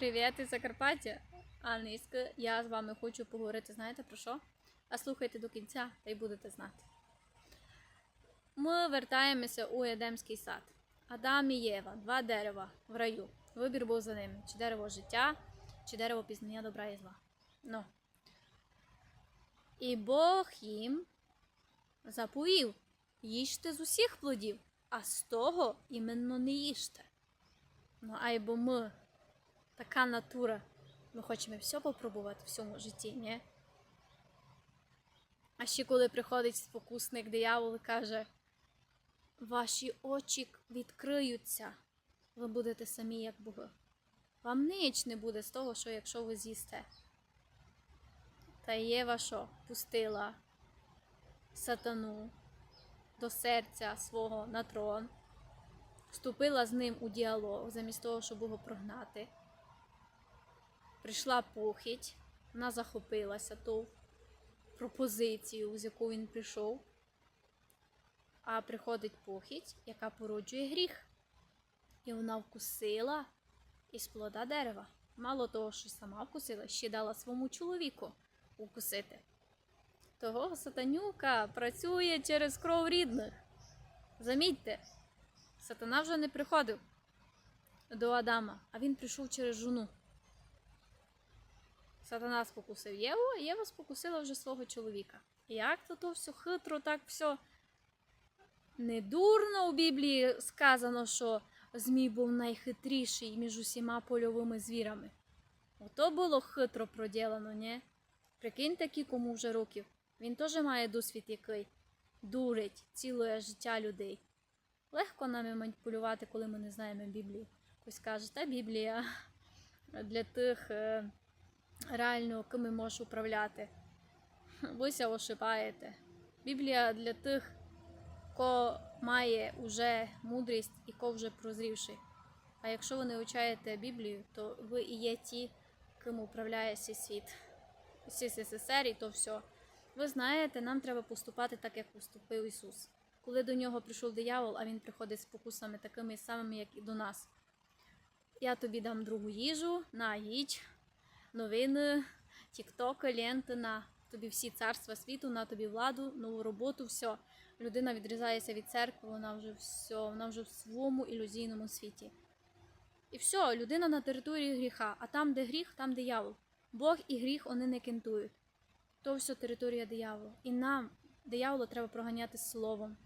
Привіт із Закарпаття. Англійська. Я з вами хочу поговорити, знаєте про що? А слухайте до кінця та й будете знати. Ми вертаємося у Едемський сад. Адам і Єва, два дерева в раю. Вибір був за ними: чи дерево життя, чи дерево пізнання добра і зла. Ну. І Бог їм заповів: їжте з усіх плодів, а з того іменно не їжте. Ну, айбо ми, така натура, ми хочемо все попробувати в цьому житті, ні? А ще коли приходить спокусник диявол і каже, ваші очі відкриються, ви будете самі як Боги. Вам ніч не буде з того, що якщо ви з'їсте. Та Єва що пустила сатану до серця свого на трон, вступила з ним у діалог, замість того, щоб його прогнати. Прийшла похідь, вона захопилася ту пропозицію, з яку він прийшов. А приходить похідь, яка породжує гріх. І вона вкусила із плода дерева. Мало того, що сама вкусила, ще дала своєму чоловіку укусити. Того сатанюка працює через кров рідних. Замітьте, сатана вже не приходив до Адама, а він прийшов через жону. Сатана спокусив Єву, а Єва спокусила вже свого чоловіка. Як то то все хитро, так все не дурно у Біблії сказано, що Змій був найхитріший між усіма польовими звірами. Ото було хитро проділено, ні? Прикиньте, такі кому вже років. Він теж має досвід який дурить ціле життя людей. Легко нами маніпулювати, коли ми не знаємо Біблії. Хтось каже, та Біблія для тих е, реально, ким можеш управляти. Ви ся ошибаєте. Біблія для тих, ко має уже мудрість і ко вже прозрівший. А якщо ви не вивчаєте Біблію, то ви і є ті, ким управляє цей світ. СССР і то все. Ви знаєте, нам треба поступати так, як поступив Ісус. Коли до нього прийшов диявол, а він приходить з покусами такими самими, як і до нас. Я тобі дам другу їжу, на їдь, новини, тіктоки, ленти, на тобі всі царства світу, на тобі владу, нову роботу, все. Людина відрізається від церкви, вона вже все, вона вже в своєму ілюзійному світі. І все, людина на території гріха, а там, де гріх, там диявол. Бог і гріх вони не кентують. То все територія диявола. І нам, диявола, треба проганяти словом.